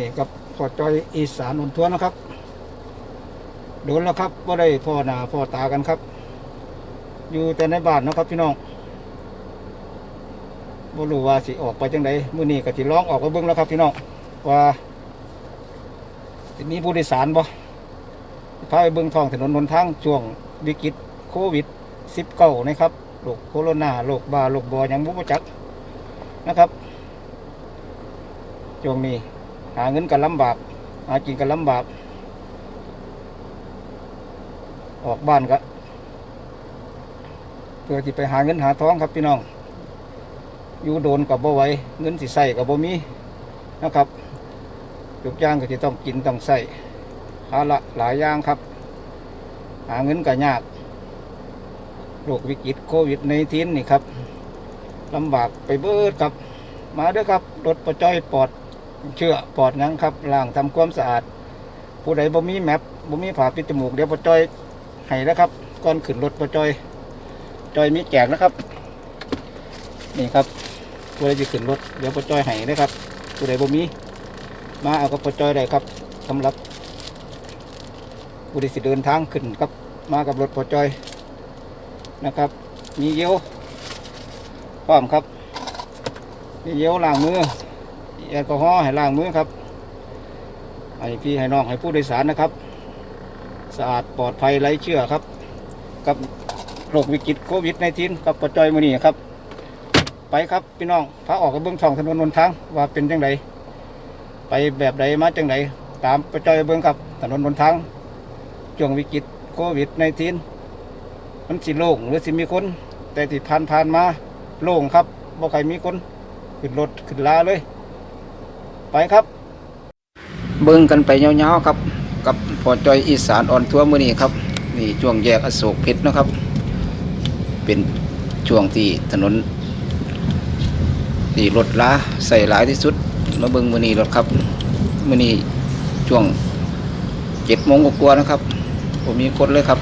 ดีครับวันนี้กับพอจอยอีสานนนทวนนะครับ โดนแล้วครับว่าได้พ่อหนาพ่อตากันครับ อยู่แต่ในบ้านนะครับพี่น้องบรูว่าสิออกไปจังไดมื้อนี้ก็สิร้องออกไปเบิ่งแล้วครับพี่น้องว่าสิมีผู้โดยสารบ่พาไปเบิ่งท้องถนนหนทางช่วงวิกฤตโควิด19นะครับโรคโคโรนาโรคบาโรคบอยังบ่รู้จักนะครับช่วงนี้ หาเงินกันลำบาก หากินกันลำบาก ออกบ้านก็เพื่อที่ไปหาเงินหาท้องครับพี่น้อง อยู่โดนกับบ่ไหวเงินสิใส่กับบ่มีนะครับทุกอย่างก็จะต้องกินต้องใส่หาละหลายอย่างครับ หาเงินก็ยากโรควิกฤตโควิดในทีนนี่ครับลำบากไปเบิดครับ มาเด้อครับรถประจอยปลอด เชื่อปลอดหยังครับล้างทำความสะอาด ผู้ใดบ่มีแมปบ่มีผ่าปิดจมูกเดี๋ยวประจอยให้นะครับก่อนขึ้นรถประจอย จอยมีแจกนะครับ นี่ครับผู้ใดจะขึ้นรถเดี๋ยวประจอยให้นะครับ ผู้ใดบ่มี มาเอากับประจอยได้ครับสำหรับผู้ใดสิเดินทางขึ้นกับมากับรถประจอยนะครับ มีเยี่ยวพร้อมครับนี่เยี่ยวล้างมือ แอลกอฮอล์ให้ล้างมือครับให้พี่ให้น้องให้ผู้โดยสารนะครับ สะอาดปลอดภัยไร้เชื้อครับ กับโรควิกฤตโควิดในทีนกับปัจอยมือนี่ครับ ไปครับพี่น้องพาออกกับเบื้องช่องถนนหนทางว่าเป็นจังไดไปแบบใดมาจังไดตามปัจอยเบื้องครับถนนหนทางช่วงวิกฤตโควิดในทีนมันสิโล่งหรือสิมีคน แต่ที่ผ่านผ่านมาโล่งครับบ่ใครมีคนขึ้นรถขึ้นลาเลย ไปครับ เบิ่งกันไปยาๆครับ กับพอจอยอีสานอ่อนทัวร์มือนี้ครับ นี่ช่วงแยกอโศกเพชรนะครับ เป็นช่วงที่ถนนที่รถล้าใส่หลายที่สุดมาเบิ่งมือนี้รถครับมือนี้ช่วงเจ็ดโมงกว่าๆนะครับ ผมมีคนเลยครับ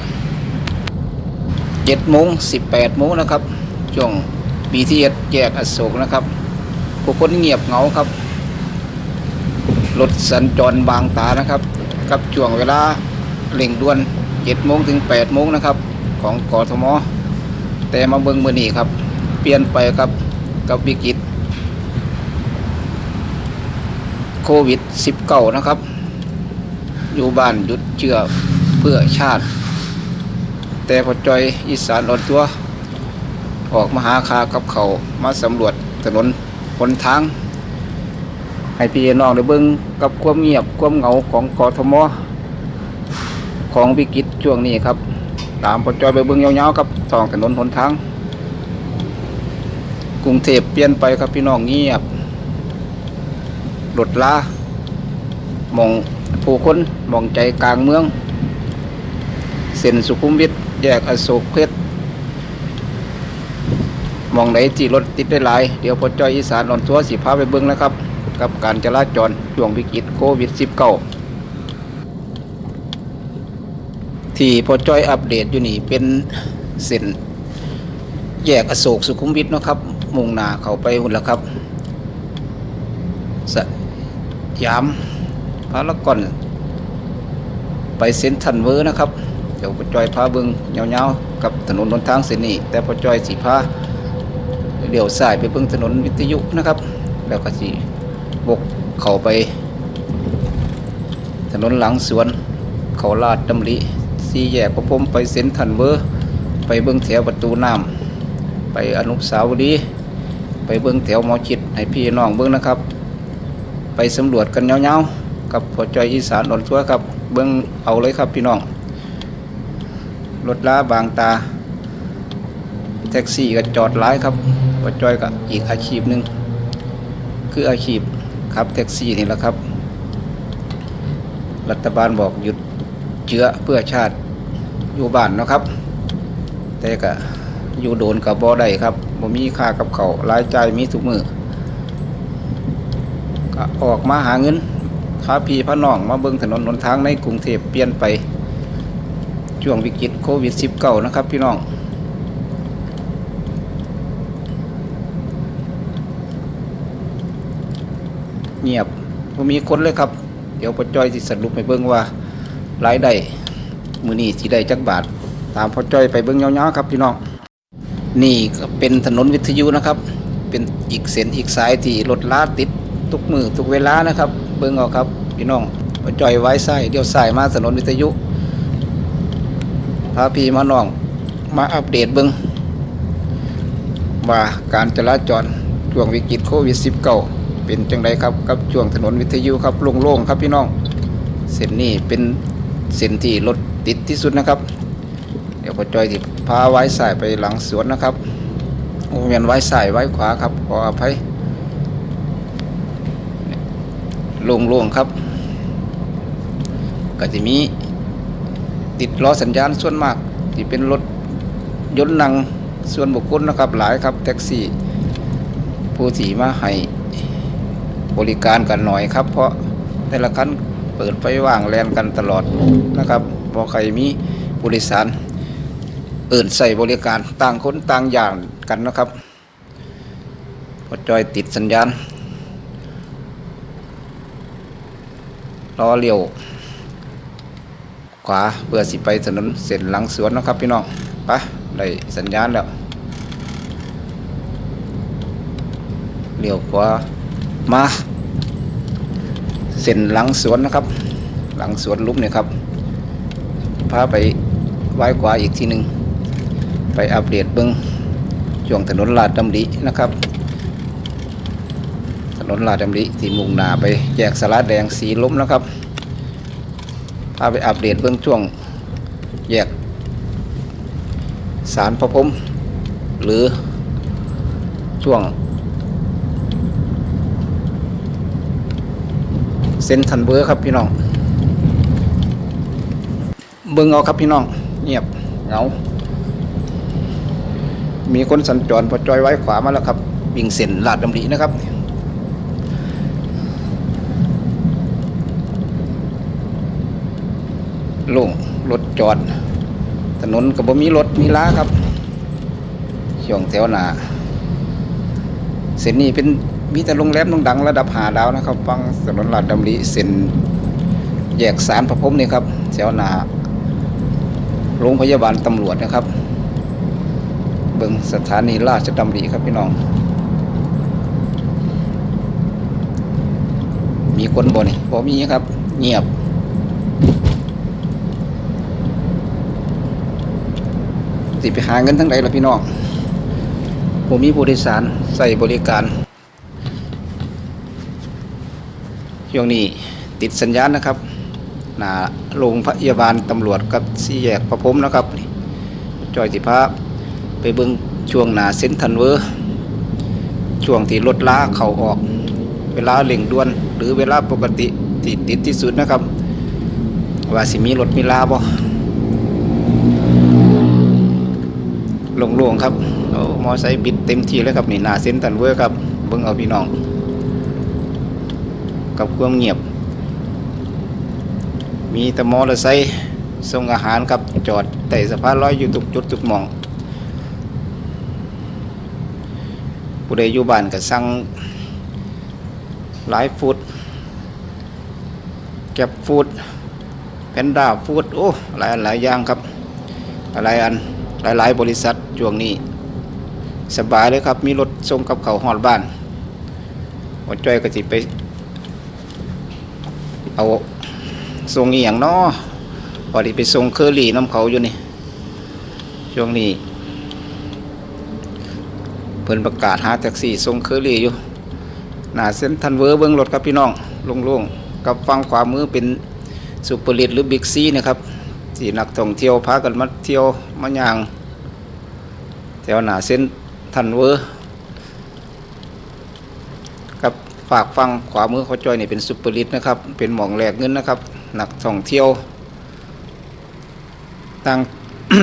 เจ็ดโมงสิบแปดโมงนะครับช่วง BTS แยกอโศกนะครับผู้คนเงียบเหงาครับ รถสัญจรบางตานะครับ กับช่วงเวลาเร่งด่วน7โมงถึง8โมงนะครับ ของกทม แต่มาเบิ่งมือนี้ครับ เปลี่ยนไปครับกับวิกฤตโควิด 19 นะครับ อยู่บ้านหยุดเชื่อเพื่อชาติ แต่พอจอยอีสานอ่อนตัว ออกมาหาคากับเขามาสำรวจถนนหนทาง ให้พี่น้องได้เบิ่งกับความเงียบความเหงาของกทมของวิกฤตช่วงนี้ครับ ตามปจอยไปเบิ่งยาวๆกับทองถนนหนทางกรุงเทพเปลี่ยนไปครับพี่น้องเงียบรถลามองผู้คนมองใจกลางเมือง เส้นสุขุมวิทแยกอโศกเพชรมองไหนที่รถติดได้หลาย เดี๋ยวพอจอยอีสานอ่อนทัวสิพาไปเบิ้งนะครับ กับการจราจรช่วงวิกฤตโควิด -19 ที่พอจอยอัปเดตอยู่นี่เป็นเส้นแยกอโศกสุขุมวิทนะครับ มุ่งหน้าเข้าไปหุ่นแล้วครับสยามพารากอนไปเซ็นทันเวอร์นะครับ เดี๋ยวพอจอยพาเบิ้งยาๆกับถนนหนทางเส้นนี้ แต่พอจอยสีพาเดี๋ยวสายไปเบิ่งถนนวิทยุนะครับ แล้วก็สิ บกเข้าไป ถนนหลังสวน เขาลาดดำริสี่แยกประพมไปเซ็นทันเวอร์ ไปเบิ่งแถวประตูน้ำไปอนุสาวรีย์ไปเบิ่งแถวหมอชิดให้พี่น้องเบิ่งนะครับ ไปสำรวจกันยาๆกับพอจอยอีสานอ่อนทัวครับ เบิ่งเอาเลยครับพี่น้องรถล้าบางตา แท็กซี่ก็จอดหลายครับปจอยก็อีกอาชีพหนึ่งคืออาชีพ ขับแท็กซี่นี่แหละครับ รัฐบาลบอกหยุดเชื้อเพื่อชาติอยู่บ้านเนาะครับ แต่ก็อยู่โดนกับบ่ได้ครับบ่มีค่ากับเขารายจ่ายมีทุกมือก็ออกมาหาเงินพาพี่พาน้องมาเบิ่งถนนหนทางในกรุงเทพเปลี่ยนไปช่วงวิกฤตโควิด -19 นะครับพี่น้อง เงียบบ่มีคนเลยครับ เดี๋ยวพอจ้อยสิสรุปให้เบิ่งว่ารายได้มือนี้สิได้จักบาท ตามพอจ้อยไปเบิ่งยาๆครับพี่น้องนี่ก็เป็นถนนวิทยุนะครับ เป็นอีกเส้นอีกสายที่รถลาติดทุกมือทุกเวลานะครับ เบิ่งเอาครับพี่น้องพอจ้อยไว้ซ้ายเดี๋ยวซ้ายมาถนนวิทยุพาพี่มาน้องมาอัปเดตเบิ่งว่าการจราจรช่วงวิกฤตโควิด -19 เป็นจังไดครับกับช่วงถนนวิทยุครับโล่งๆครับพี่น้อง เส้นนี้เป็นเส้นที่รถติดที่สุดนะครับ เดี๋ยวพอจอยที่พาไว้สายไปหลังสวนนะครับโอ้เวียนไว้สายไว้ขวาครับขออภัยโล่งๆครับ ก็จะมีติดล้อสัญญาณส่วนมากที่เป็นรถยนต์นั่งส่วนบุคคลนะครับหลายครับแท็กซี่ ผู้ที่มาให้ บริการกันหน่อยครับ เพราะแต่ละคันเปิดไฟว่างแลนกันตลอดนะครับพอใครมีผู้โดยสารเอื่นใส่บริการต่างคนต่างอย่างกันนะครับพอจอยติดสัญญาณล้อเลี้ยวขวาเพื่อสิไปถนนเส้นหลังสวนนะครับพี่น้องไปได้สัญญาณแล้วเลี้ยวขวา มาเส้นหลังสวนนะครับ หลังสวนลุมเนี่ยครับพาไปไว้ขวาอีกทีหนึ่งไปอัปเดตเบิ้องช่วงถนนลาดดำรินะครับ ถนนลาดดำริที่มุ่งหน้าไปแยกสาราแดงสีล้มนะครับพาไปอัปเดตเบื้องช่วงแยกสารพระพรมหรือช่วง เส้นทันเบอร์ครับพี่น้อง เบิ่งเอาครับพี่น้อง เงียบเงามีคนสัญจรพอจอยไว้ขวามาแล้วครับ วิ่งเส้นลาดดำรินะครับโล่งรถจอด ถนนก็บ่มีรถมีล้าครับช่วงแถวหนาเส้นนี้เป็น มีแต่โรงแรมดังระดับหาดาวนะครับ ฟังถนนลาดดำริเส้นแยกสารพระพรมนี่ครับแถวหนาโรงพยาบาลตำรวจนะครับ เบิงสถานีราชดำริครับพี่น้อง มีคนบ่นี่บ่มีครับ เงียบสิไปหาเงินทั้งใดล่ะพี่น้องผมมีผู้โดยสารใส่บริการ ช่วงนี้ติดสัญญาณนะครับหนาโรงพยาบาลตำรวจกับสี่แยกประพรมนะครับนี่จอยสิพาไปเบิ่งช่วงหนาเส้นทันเวอร์ช่วงที่รถล้าเข้าออก เวลาเร่งด่วน หรือเวลาปกติที่ติดที่สุดนะครับ ว่าสิมีรถมีลาบ่โล่งๆครับโอ้มอไซค์บิดเต็มที่เลยครับนี่หนาเส้นตันเวอร์ครับเบิ่งเอาพี่น้อง กับความเงียบ มีต่มอเตอร์ไซค์ส่งอาหารครับจอดแต่สะพานลอยอยู่ทุกจุดทุกหมองผู้ใดอยู่บ้านก็สั่งหลายฟูดแก็บฟูดแพนด้าฟูดโอ้หลายหลายอย่างครับหลายอันหลายๆบริษัทช่วงนี้สบายเลยครับ มีรถส่งกับเขาหอดบ้านวัดจ้อยก็สิไป เอาส่งอีหยังเนาะพอดีไปส่งเคอรี่น้ำเขาอยู่นี่ ช่วงนี้ เพิ่นประกาศหาแท็กซี่ส่งเคอรี่อยู่หน้าเส้นทันเวอร์เบิ้งรถครับพี่น้องโล่งๆกับฟังขวามือเป็นซูเปริตหรือบิ๊กซีนะครับที่นักท่องเที่ยวพากันมาเที่ยวมาย่างแถวหนาเส้นทันเวอร์กับ ฝากฟังขวามือเขาจอยนี่เป็นซุปเปอร์ลิตนะครับ เป็นหมองแหลกเงินนะครับ หนักท่องเที่ยวต่าง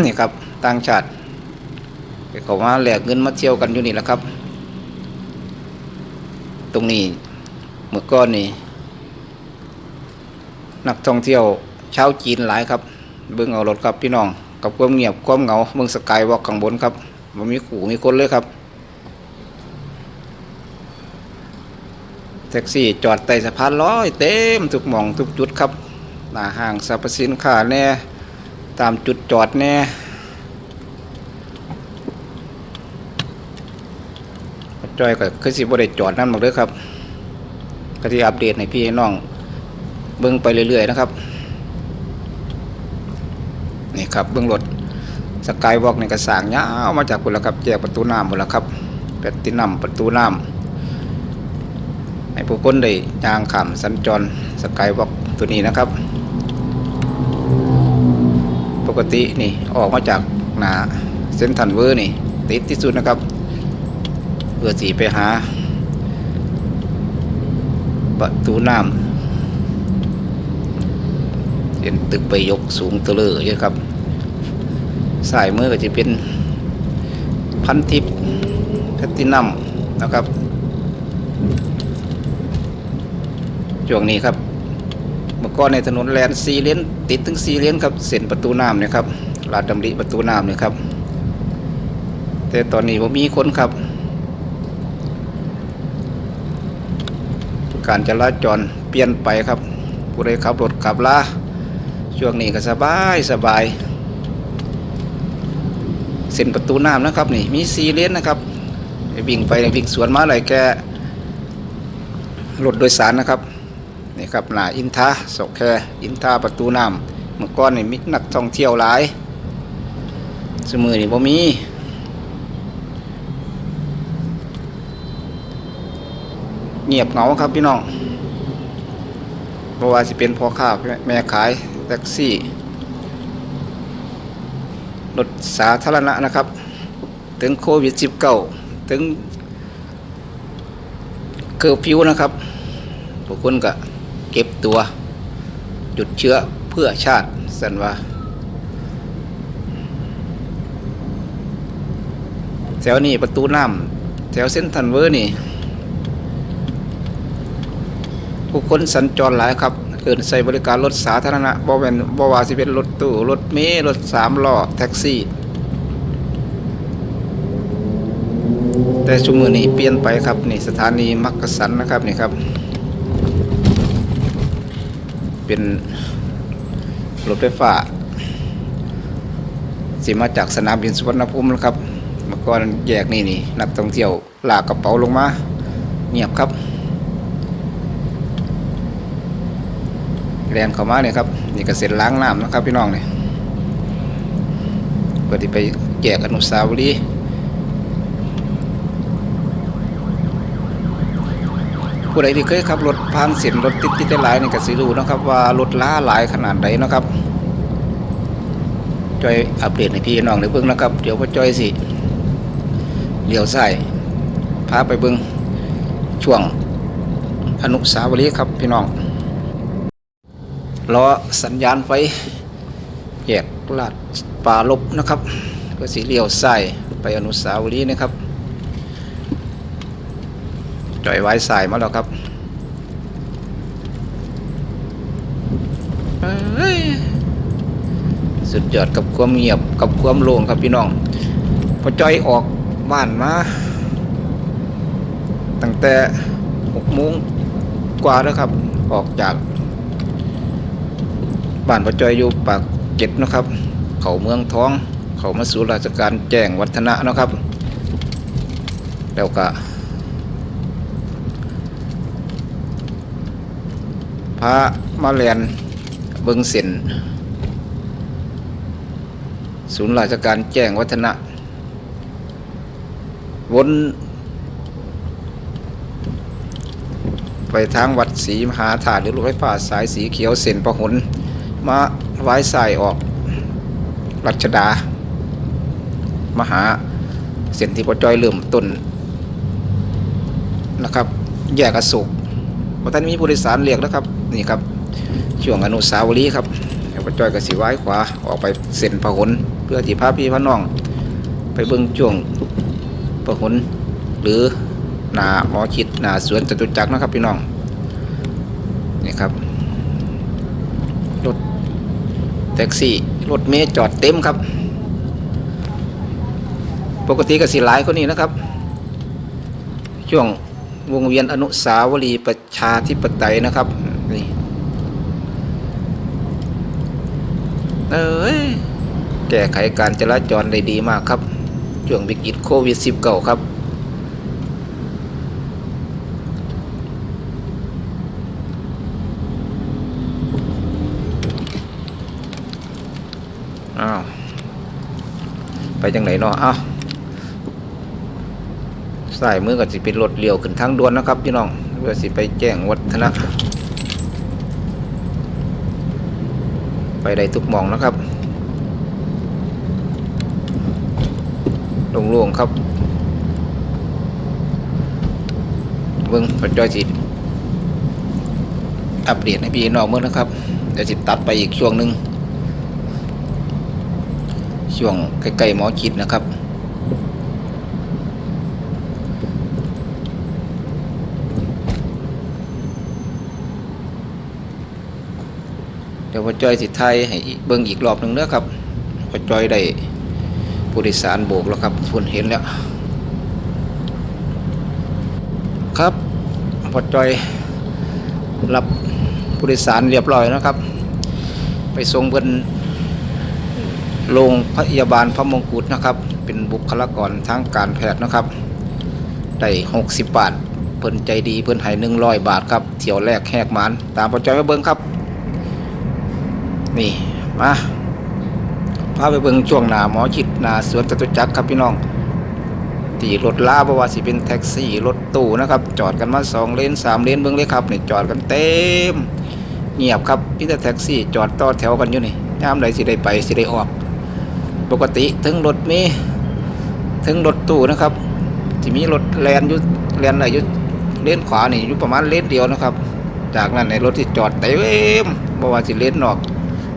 นี่ครับต่างชาติเขามาแหลกเงินมาเที่ยวกันอยู่นี่แหละครับ ตรงนี้เมื่อก่อนนี่นักท่องเที่ยวชาวจีนหลายครับเบิ่งเอารถครับพี่น้องกับความเงียบความเหงาเบิ่งสกายวอล์กข้างบนครับมันมีขู่มีคนเลยครับ แท็กซี่จอดใต้สะพานลอยเต็มทุกหม่องทุกจุดครับหน้าห้างสรรพสินค้าแน่ตามจุดจอดแน่จอยก็คือสิบ่ได้จอดนั่นหมดเลยครับก็ที่อัปเดตให้พี่น้องเบิ่งไปเรื่อยๆนะครับนี่ครับเบื้องรถสกายวอล์กในกระสร้างยาวมาจากบุรีครับแยกประตูน้ำบุรีครับแปดตินัมประตูน้ำ ให้ผู้คนได้ยางขามสัญจรสกายวอล์กตัวนี้นะครับ ปกตินี่ออกมาจากหนาเส้นทันเวอร์นี่ติดที่สุดนะครับเพื่อสีไปหา ประตูน้ำเห็นตึกไปยกสูงเตลอเยอะครับสายมือก็จะเป็นพันทิพย์แพตินัมนะครับ ช่วงนี้ครับเมื่อก่อนในถนนแลนซีเลนติดถึงซีเลนครับเส้นประตูน้ำเนี่ยครับลาดดำริประตูน้ำเนี่ยครับ แต่ตอนนี้ผมมีคนครับ การจราจรเปลี่ยนไปครับผู้ใดขับรถขับลาช่วงนี้ก็สบายสบายเส้นประตูน้ำนะครับนี่มีซีเลนนะครับวิ่งไปวิ่งสวนมาอะไรแกรถโดยสารนะครับ นี่ครับหน้าอินทาสกแคอินทาประตูน้ำเมื่อก่อนนี่มีนักท่องเที่ยวหลายสมือนี่บ่มีเงียบเหงาครับพี่น้องเพราะว่าสิเป็นพ่อค้าแม่ขายแท็กซี่รถสาธารณะนะครับ ถึงโควิด -19 ถึงเคอร์ฟิวนะครับพวกคุณก็ เก็บตัว หยุดเชื้อเพื่อชาติสันว่าแถวนี้ประตูน้ำแถวเส้นทันเวอร์นี่ ผู้คนสัญจรหลายครับ เกินใช้บริการรถสาธารณะบ่เป็นบ่ว่าสิเป็นรถตู้ รถเมล์รถสามล้อแท็กซี่ แต่ชุมือนี้เปลี่ยนไปครับ นี่สถานีมักกะสันนะครับนี่ครับ เป็นรถไฟฟ้าสิมาจากสนามบินสุวรรณภูมินะครับเมื่อก่อนแยกนี่นี่นักท่องเที่ยวลากกระเป๋าลงมา เงียบครับแรนเข้ามาเนี่ยครับนี่ก็เสร็จล้างน้ำนะครับพี่น้องเนี่ยเพื่อที่ไปแจกอนุสาวรีย์ ผู้ใดที่เคยขับรถผ่านเส้นรถติดติดหลายนี่ก็สิรู้นะครับ ว่ารถล้าหลายขนาดใดนนะครับจอยอัปเดตให้พี่น้องได้เบิ่งนะครับ เดี๋ยวพ่อจอยสิเลี้ยวซ้ายพาไปเบิ่งช่วงอนุสาวรีย์ครับพี่น้องล้อสัญญาณไฟแยกลาดป่าลบนะครับเพื่อสีเลี้ยวซ้ายไปอนุสาวรีย์นะครับ จอยไว้สายมาแล้วครับเอ้ยสุดยอดกับความเงียบกับความโล่งครับพี่น้อง พอจอยออกบ้านมาตั้งแต่หกโมงกว่าแล้วครับ ออกจากบ้านประจอยอยู่ปากเจ็ดนะครับ เขาเมืองท้อง เขามาสู่ราชการแจ้งวัฒนะนะครับ แล้วก็ พระมาเรียนเบิงเส้นศูนย์ราชการแจ้งวัฒนะ วนไปทางวัดศรีมหาธาตุหรือรถไฟฟ้าสายสีเขียวเส้นประหนมาไว้ใส่ออก รัชดา มหาเส้นที่ปจอยเริ่มต้นนะครับ แยกอโศกพอท่านมีผู้โดยสารเรียกแล้วครับ นี่ครับช่วงอนุสาวรีย์ครับเดี๋ยวปจอยกับสีไว้ขวาออกไปเส้นพหนเพื่อที่พาพี่พาน้อง ไปเบิ่งช่วงพหนหรือหนาหมอชิดหนาสวนจตุจักรนะครับพี่น้องนี่ครับรถแท็กซี่รถเมล์จอดเต็มครับ ปกติก็สิหลายคนนี้นะครับ ช่วงวงเวียนอนุสาวรีย์ประชาธิปไตยนะครับ นี่เอ้ยแก้ไขการจราจรได้ดีมากครับช่วงวิกฤตโควิด -19 ครับ อ้าว ไปจังไหนเนาะอ้าวสายมือก็สิเป็นรถเลี้ยวขึ้นทางด่วนนะครับพี่น้องเพื่อสิไปแจ้งวัฒนะ ไปได้ทุกมองนะครับโล่งๆครับเบิ้งพจจอยสิอัปเดตให้พี่น้องเมื่อนะครับเดี๋ยวสิตัดไปอีกช่วงหนึ่งช่วงใกล้ๆหมอคิดนะครับ เดี๋ยวพ่อจอยสิไทยให้เบิ่งอีกรอบหนึ่งเด้อครับพ่อจอยได้ผู้โดยสารโบกแล้วครับคุณเห็นแล้ว ครับพ่อจอยรับผู้โดยสารเรียบร้อยนะครับ ไปส่งเพิ่นโรงพยาบาลพระมงกุฎนะครับ เป็นบุคลากรทางการแพทย์นะครับได้60 บาท เพิ่นใจดีเพิ่นให้100 บาทครับ เที่ยวแรกแหกมานตามประจอยมาเบิ่งครับ นี่มาพาไปเบิ่งช่วงหนาหมอชิดหนาสวนจตุจักรครับพี่น้องที่รถลาบว่าสิเป็นแท็กซี่รถตู้นะครับ จอดกันมา2เลน3เลนเบิ่งเลยครับนี่จอดกันเต็ม เงียบครับมีแต่แท็กซี่จอดต่อแถวกันอยู่นี่ยามใดสิได้ไปสิได้ออก ปกติถึงรถมีถึงรถตู้นะครับที่มีรถแลนอยู่แลนอะไรอยู่เลนขวานี่อยู่ประมาณเลนเดียวนะครับ จากนั้นในรถที่จอดเต็มบ่ว่าสิเลนนอก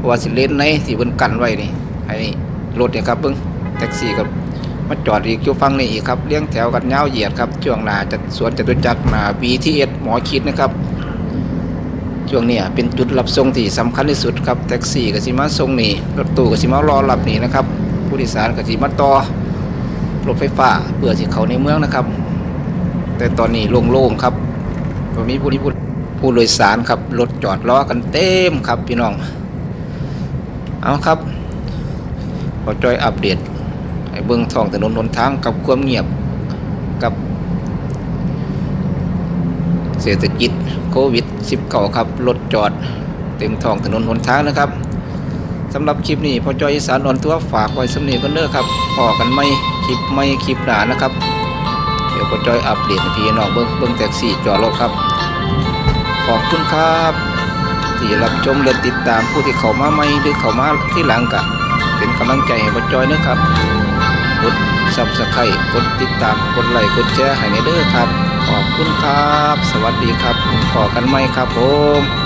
ว่าสิเลนในที่เพิ่นกันไว้นี่ไอ้รถเนี่ยครับเบิ่งแท็กซี่กับมาจอดอีกอยู่ฝั่งนี้อีกครับเลี้ยงแถวกันยาวเหยียดครับช่วงหน้าจะสวนจตุจักรหน้า BTS หมอคิดนะครับช่วงเนี้ยเป็นจุดรับส่งที่สำคัญที่สุดครับแท็กซี่ก็สิมาส่งนี่รถตู้ก็สิมารอรับนี่นะครับผู้โดยสารก็สิมาต่อรถไฟฟ้าเพื่อสิเขาในเมืองนะครับ แต่ตอนนี้โล่งๆครับก็มีผู้ที่ผู้ผู้โดยสารครับรถจอดรอกันเต็มครับพี่น้อง เอาครับขอจอยอัปเดตให้เบื้องท้องถนนหนทางกับความเงียบกับเศรษฐกิจโควิด -19 ครับรถจอดเต็มท้องถนนหนทางนะครับสำหรับคลิปนี้พอจอยอีสานออนทัวฝากไว้สำเนียกันเด้อครับพอกันไม่คลิปไม่คลิปหนานะครับ เดี๋ยวพอจอยอัปเดตพี่น้องเบิ้งเบิ้งแท็กซี่จอดรถครับ ขอบคุณครับ ที่รับชมและติดตามผู้ที่เข้ามาใหม่หรือเข้ามาที่หลังกะเป็นกำลังใจให้บอจอยนะครับกดซับสไครต์กดติดตามกดไลค์กดแชร์ให้ในเด้อครับ ขอบคุณครับ สวัสดีครับพอกันไหมครับผม